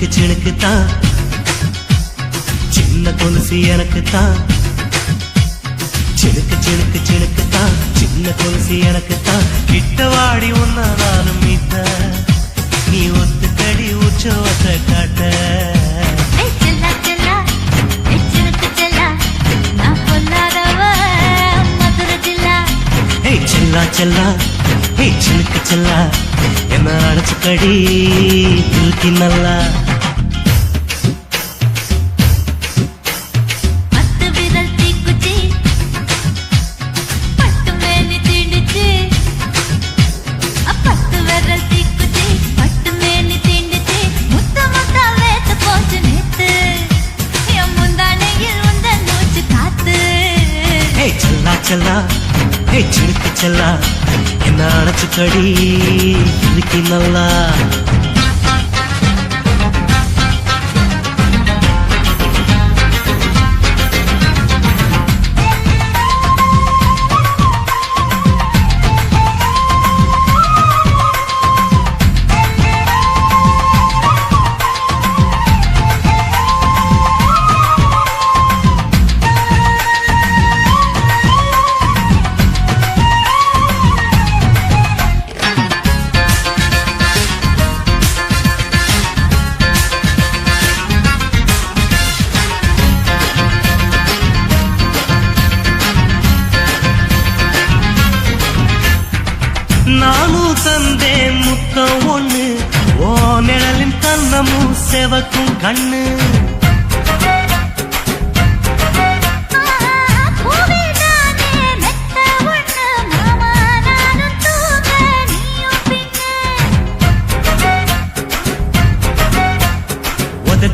சினுக்கு சினுக்கு தான் சின்ன கொலுசு எனக்கு தான் சினுக்கு சினுக்கு சினுக்கு தான் சின்ன கொலுசு எனக்கு தான் கிட்ட வாடி ஒன்னா நானும் மீத்த நீ ஒத்து கடி உற்சவத்தை காட்ட. செல்லா என்ன அடைச்சு கடி நல்லா. ஏய் என்ன செல்லா கடி அடைச்சுக்கடி நல்லா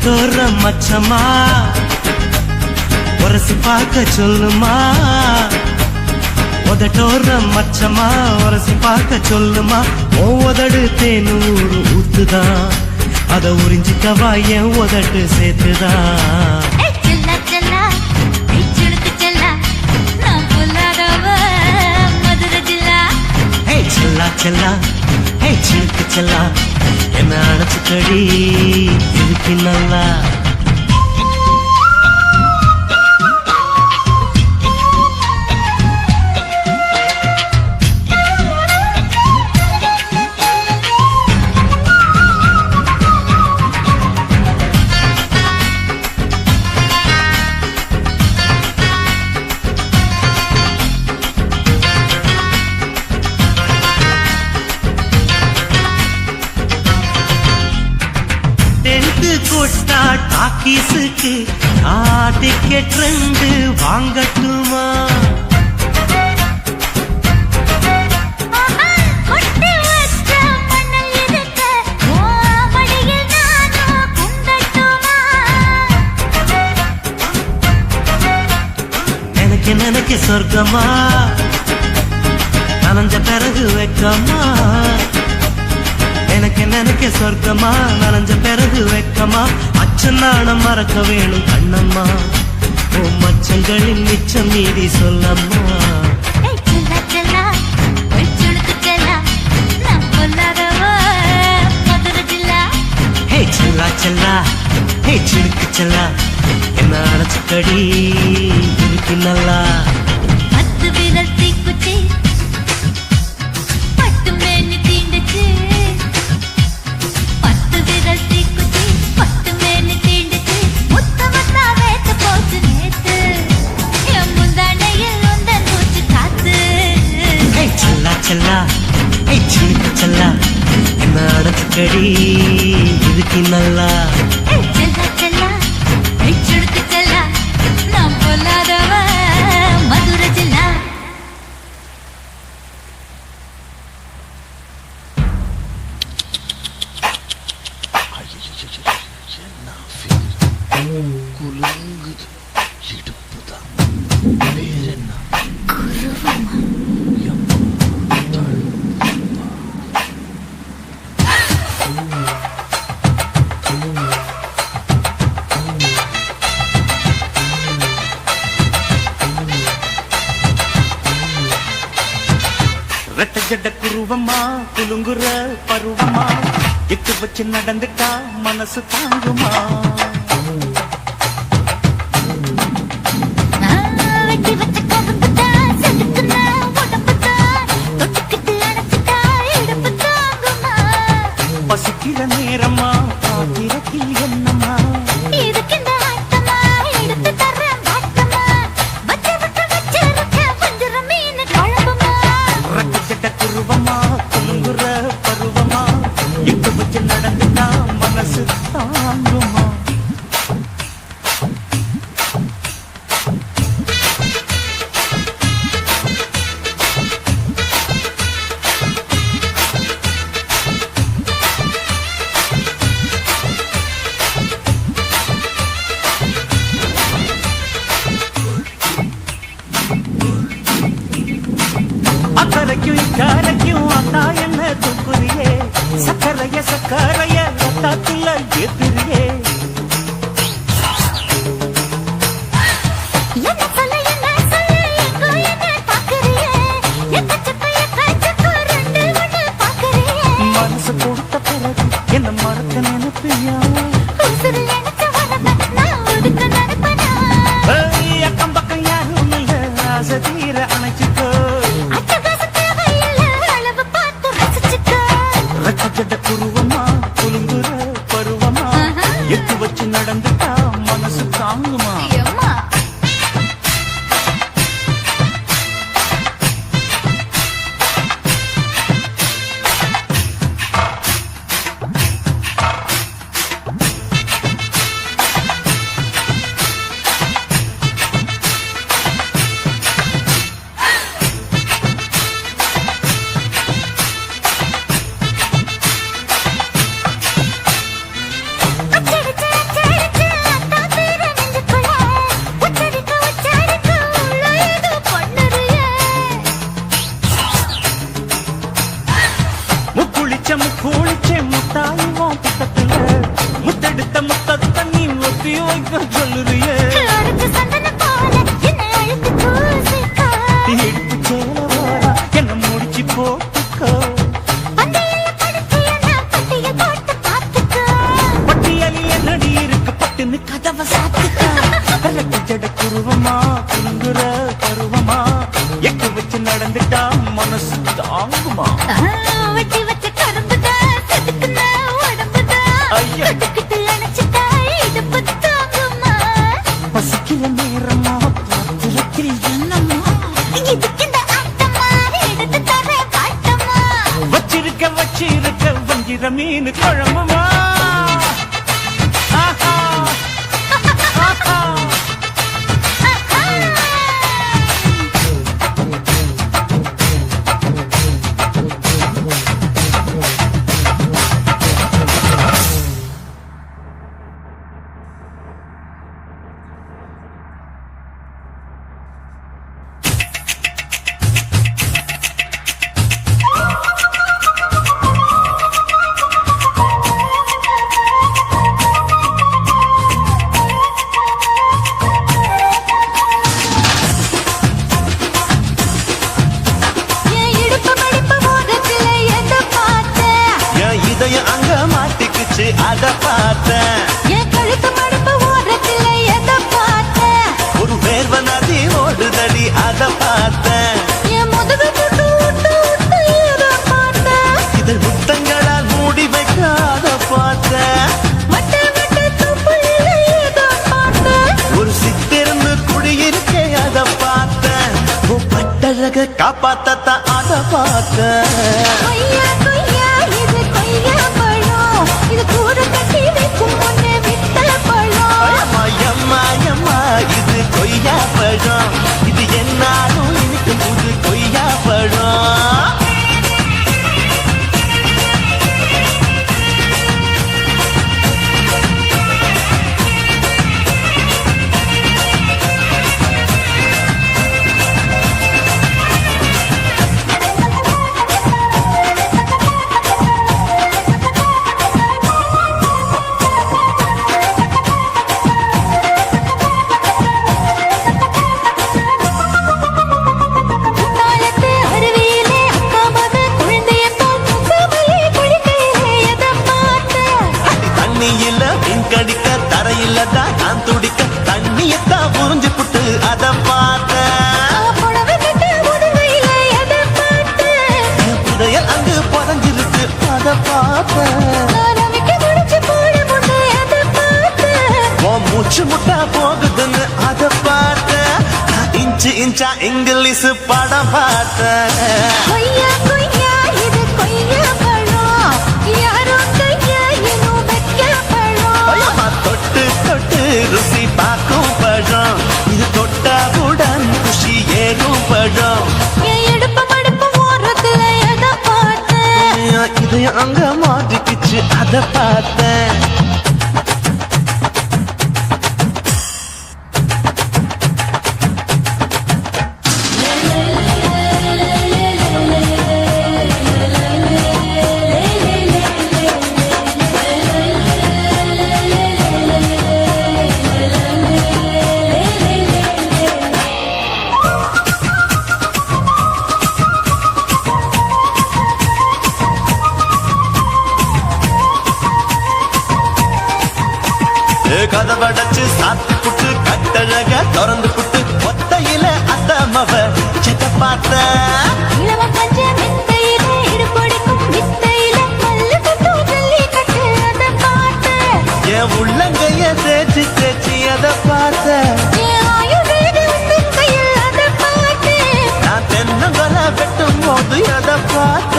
உதட்டோர மச்சமா உரசி பார்க்க சொல்லுமா? உதட்டோர மச்சமா உரசி பார்க்க சொல்லுமா? ஓ உதடு தேனூறு ஊத்துதான் அத உறிஞ்சிக்கவா என் உதட்டு சேர்த்துதான் செல்லா செல்லா ஹே சிலுக்கு செல்லா. என்ன அடைச்சுக்கடி இதுக்கு நல்லா எனக்கு சொர்க்கமா? நனைஞ்ச பிறகு வெக்கமா? எனக்கு நினைக்க சொர்க்கமா? நனைஞ்ச பிறகு வெக்கமா? அச்சம் நாணம் மறக்க வேணும் கண்ணம்மா. ஓ மச்சங்களின் மிச்சம் மீதி சொல்லம்மா. செல்லா ஏய் சிலுக்கு செல்லா என்ன அடைச்சுக்கடி? இதுக்கு நல்லா. பத்து விரல் தீக்குச்சி. பட்டு மேனி தீண்டுச்சு. பத்து விரல் தீக்குச்சி. பட்டு மேனி தீண்டுச்சு. முத்த முத்தா வேத்து போச்சு நேத்து. என் மூச்சு காத்து. ஹே செல்லா. என்ன அடைச்சுக்கடி? வச்சு நடந்துட்டா மனசு தாங்குமா? you like the jewelry. வஞ்சிர மீன் குழம்புமா? காப்பாத்தத்தான் அதை பார்க்க. அஞ்சு இன்ச்சா இங்கிலீஷ் படம் பார்த்தேன்? இதயம் அங்க மாட்டிக்கிச்சு அதை பார்த்தேன். கதவடைச்சு சாத்தி புட்டு கட்டழக திறந்து புட்டு ஒத்தையில அத்தமவ செத்த பார்த்த. உள்ளங்கைய உந்தன் கையில் அத பார்த்து. நான் தென்னங்கொல வெட்டும் போது அத பார்த்த.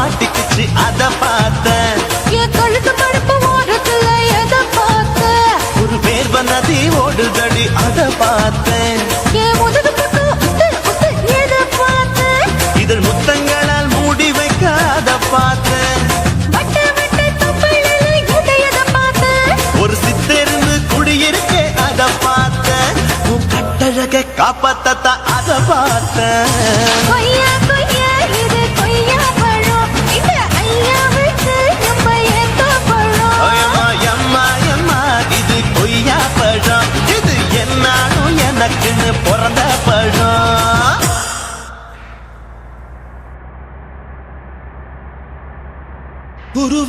மாட்டிக்கிச்சு அத பார்த்தேன். என் கழுத்து மடுப்பு ஓடுறதுல எதை பார்த்த ஒரு பேர்வ நதி ஓடுதடி அத பார்த்தேன். என் முதுகு பக்கம் எதை பார்த்த இதழ் முத்தங்களால் மூடி வைக்க அத பார்த்தேன்? ஒரு சித்தெருந்து குடியிருக்கே பார்த்தேன். உன் கட்டழக அத பார்த்தேன்.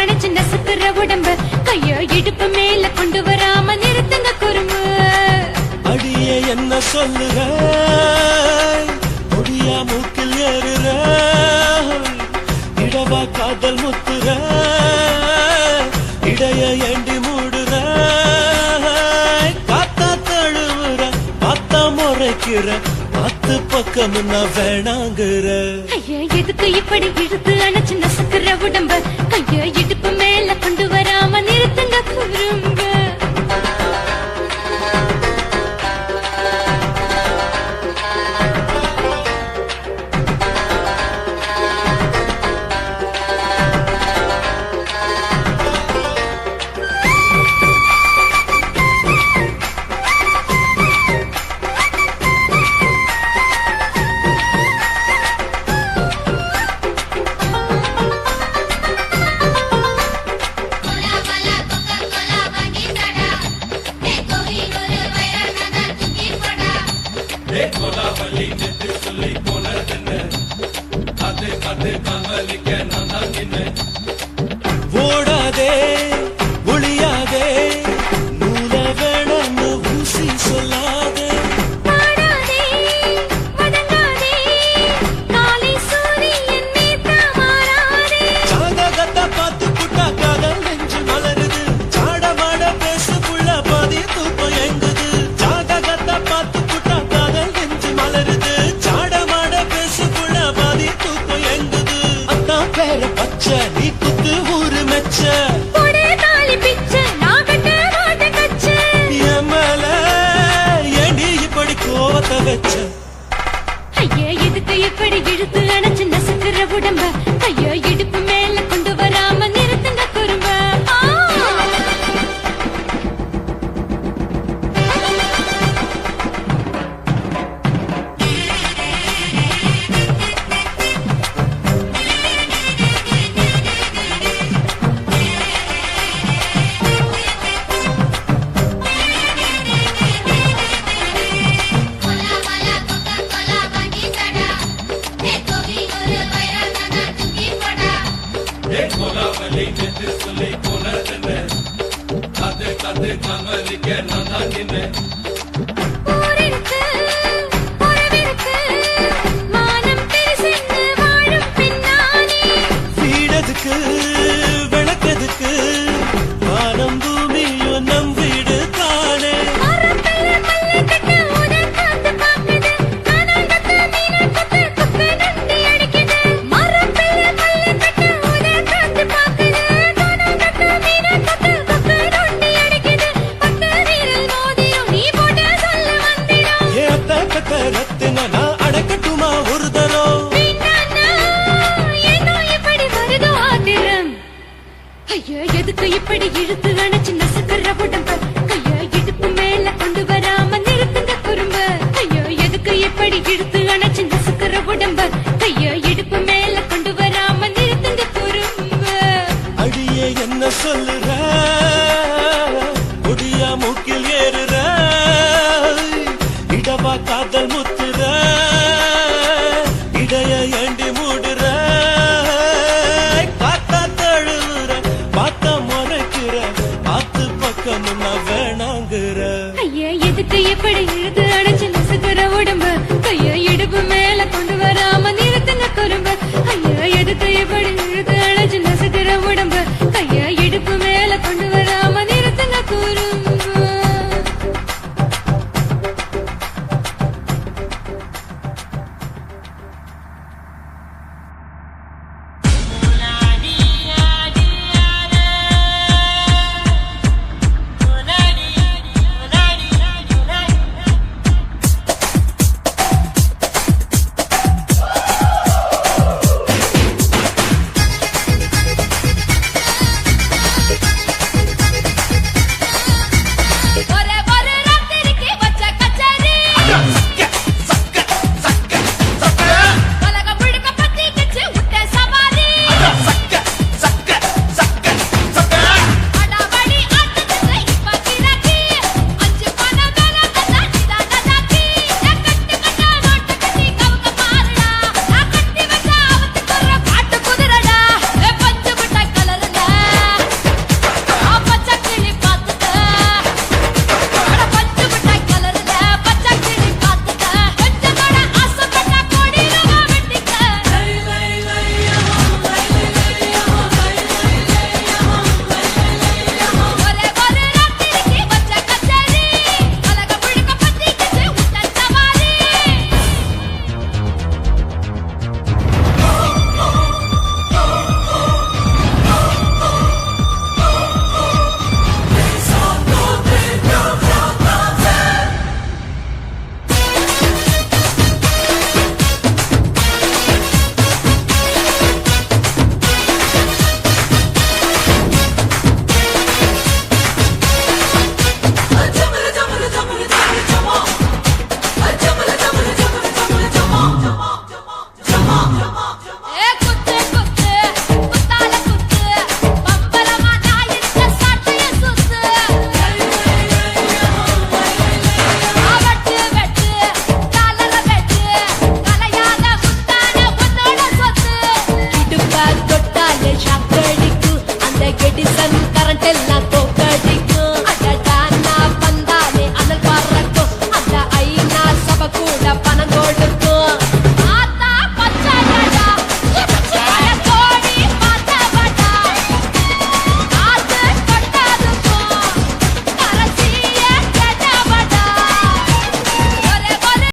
அணைச்சு நசுக்கிற உடம்ப கைய இடுப்பு மேல கொண்டு வராம நிறுத்துங்க குறும்பு. அடியே என்ன சொல்லுற? முடியா மூக்கில் ஏறுற? இடவா காதல் முத்துற? இடைய ஏண்டி மூடுற? காத்தா தழுவுற பார்த்தா முறைக்கிற பத்து பக்கம் நான் வேணாங்கிற? எதுக்கு இப்படி இழுத்து அணைச்சு நசுக்கிற உடம்ப கைய இடுப்பு மேல கொண்டு வராம